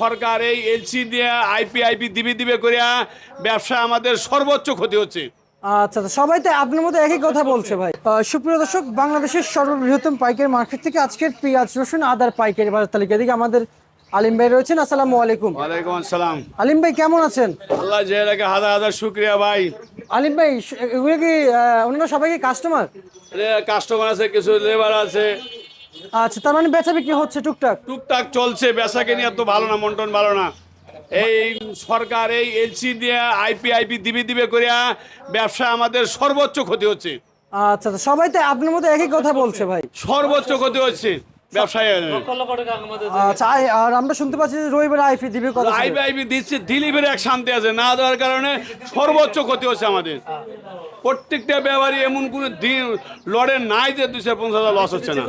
সরকার এই এলসি দিয়ে IP IP দিবে দিবে করিয়া ব্যবসা আমাদের সর্বোচ্চ ক্ষতি হচ্ছে। আচ্ছা আচ্ছা, সবাই তো আপনার মতো একই কথা বলছে ভাই। সুপ্রিয় দর্শক বাংলাদেশের সর্ববৃহত্তম পাইকারি মার্কেট থেকে আজকের পেঁয়াজ রসুন আদার পাইকারি বাজার তালিকা। দিকে আমাদের আলিম ভাই রয়েছেন আসসালামু আলাইকুম। ওয়ালাইকুম আসসালাম। আলিম ভাই কেমন আছেন? আল্লাহ রাখে হাজার হাজার শুক্রিয়া ভাই। আলিম ভাই এগুলো কি অন্যান্য সবাই কি কাস্টমার কাস্টমার আছে কিছু লেবার আছে। আচ্ছা তার মানে বেচা বিক্রি হচ্ছে টুকটাক? টুকটাক চলছে বেচাকে নিয়ে তো ভালো না মন্টন ভালো না। এই সরকার এই এলসি দিয়ে আইপি আইপি দিবি দিবে করিয়া ব্যবসা আমাদের সর্বোচ্চ ক্ষতি হচ্ছে। আচ্ছা আচ্ছা, সবাই তো আপনার মতো একই কথা বলছে ভাই। সর্বোচ্চ ক্ষতি হচ্ছে। ব্যবসায় আচ্ছা আর আমরা শুনতে পাচ্ছি যে রবিবার আইফি দিবে কথা আইপি আইপি দিচ্ছে দিলিভের এক শান্তি আছে না দেওয়ার কারণে সর্বোচ্চ ক্ষতি হচ্ছে আমাদের। প্রত্যেকটা এমন কোনো দিন লড়ে নাই যে দুশো পঞ্চাশ হাজার লস হচ্ছে না।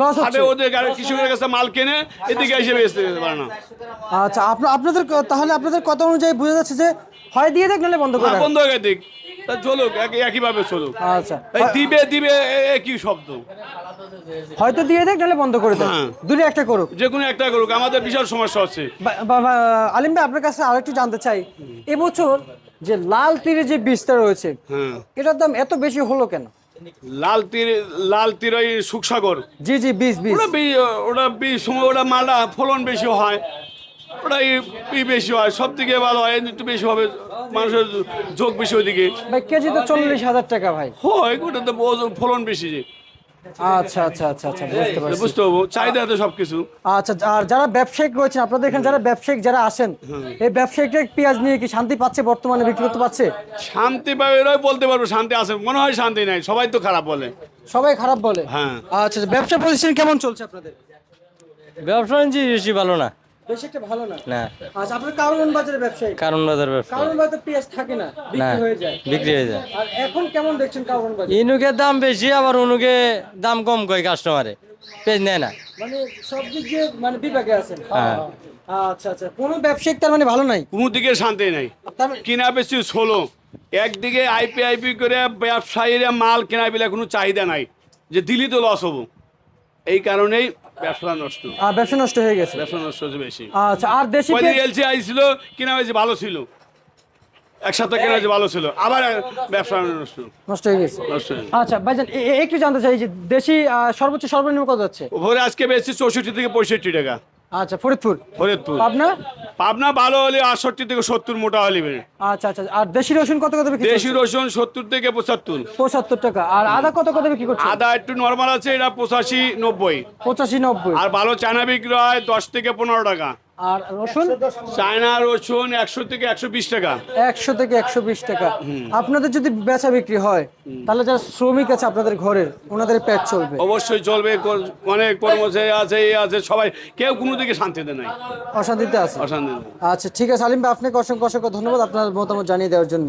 লস হচ্ছে। ওদের গাড়ি কৃষকের কাছে মাল কেনে এদিকে এসে বেচতে যেতে পারে না। আচ্ছা আপনাদের তাহলে আপনাদের কথা অনুযায়ী বোঝা যাচ্ছে যে হয় দিয়ে দেখ নাহলে বন্ধ করে বন্ধ হয়ে দিক তা চলুক একই- একইভাবে চলুক। আচ্ছা। দিবে দিবে এ- এ শব্দ। হয়তো দিয়ে দেখ নাহলে বন্ধ করে দেখ। হ্যাঁ। দুটো একটা করুক। যে কোনো একটা করুক আমাদের বিশাল সমস্যা হচ্ছে। আলিম ভাই আপনার কাছে আরেকটু জানতে চাই। এবছর যে লাল তীরে যে বীজটা রয়েছে হ্যাঁ। এটার দাম এত বেশি হলো কেন? লাল তীর লাল তীর ওই সুখসাগর। জি জি বীজ বীজ। ওটা বি ওটা বি সময় ওটা মালটা ফলন বেশি হয়। বেশি হয় সব থেকে ভালো হয় একটু বেশি হবে মানুষের যোগ বেশি ওইদিকে। ভাই কেজি তো চল্লিশ হাজার টাকা ভাই। হয় ওটা তো ফলন বেশি যে। আচ্ছা আচ্ছা আচ্ছা আচ্ছা বুঝতে পারছি। বুঝতে পারব চাহিদা তো সব কিছু আচ্ছা আর যারা ব্যবসায়িক রয়েছেন আপনাদের এখানে যারা ব্যবসায়িক যারা আসেন এই ব্যবসায়িকরা পেঁয়াজ নিয়ে কি শান্তি পাচ্ছে বর্তমানে বিক্রি করতে পারছে? শান্তি পাবে এরাই বলতে পারব শান্তি আছে। মনে হয় শান্তি নাই সবাই তো খারাপ বলে। সবাই খারাপ বলে? হ্যাঁ। আচ্ছা আচ্ছা, ব্যবসা প্রতিষ্ঠান কেমন চলছে আপনাদের? ব্যবসা বেশি ভালো না। বেশ একটা ভালো না? না। আচ্ছা আপনার কারণ বাজারে ব্যবসায়ী? কারণ বাজার ব্যবসা কারণ বাজারে পেঁয়াজ থাকে না বিক্রি হয়ে যায়। বিক্রি হয়ে যায়। আর এখন কেমন দেখছেন কারণ বাজার ইনুকে দাম বেশি আবার অনুকে দাম কম কয় কাস্টমারে পেজ নেয় না। মানে সব দিক দিয়ে মানে বিপাকে আছেন। হ্যাঁ। আচ্ছা আচ্ছা। কোনো ব্যবসায়িক তার মানে ভালো নাই? কোনো দিকে শান্তি নাই। মানে- কিনা বেশি ষোলো। একদিকে আইপি আইপি করে ব্যবসায়ীরা মাল কেনা বেলা কোনো চাহিদা নাই যে দিলি তো লস হব। এই কারণেই ব্যবসা নষ্ট। ব্যবসা নষ্ট হয়ে গেছে। ব্যবসা নষ্ট হচ্ছে বেশি। আচ্ছা আর দেশি এলসি আইছিল কিনা হয়েছে ভালো ছিল। এক সপ্তাহ কেনা হয়েছে ভালো ছিল। আবার ব্যবসা নষ্ট। নষ্ট হয়ে গেছে। আচ্ছা ভাইজান একটু জানতে চাই যে দেশি সর্বোচ্চ সর্বনিম্ন কত যাচ্ছে? ভোরে আজকে বেশি চৌষট্টি থেকে পঁয়ষট্টি টাকা। আচ্ছা ফরিদপুর? ফরিদপুর। পাবনা? পাবনা ভালো হলে আটষট্টি থেকে সত্তর মোটা হলে বেড়ে। আচ্ছা আচ্ছা আর দেশি রসুন কত কত বিক্রি দেশি রসুন সত্তর থেকে পঁচাত্তর। পঁচাত্তর টাকা। আর আদা কত কত বিক্রি করছে আদা একটু নর্মাল আছে এটা পঁচাশি নব্বই। পঁচাশি নব্বই। আর ভালো চানা বিক্রি হয় দশ থেকে পনেরো টাকা। আর রসুন? চায়না রসুন একশো থেকে একশো বিশ টাকা। একশো থেকে একশো বিশ টাকা। আপনাদের যদি বেচা বিক্রি হয় তাহলে যারা শ্রমিক আছে আপনাদের ঘরের ওনাদের পেট চলবে। অবশ্যই চলবে অনেক কর্মচারী আছে এই আছে সবাই কেউ কোনো দিকে শান্তিতে নাই। অশান্তিতে আছে। অশান্তি আচ্ছা ঠিক আছে আলিম ভাই আপনাকে অসংখ্য অসংখ্য ধন্যবাদ আপনার মতামত জানিয়ে দেওয়ার জন্য।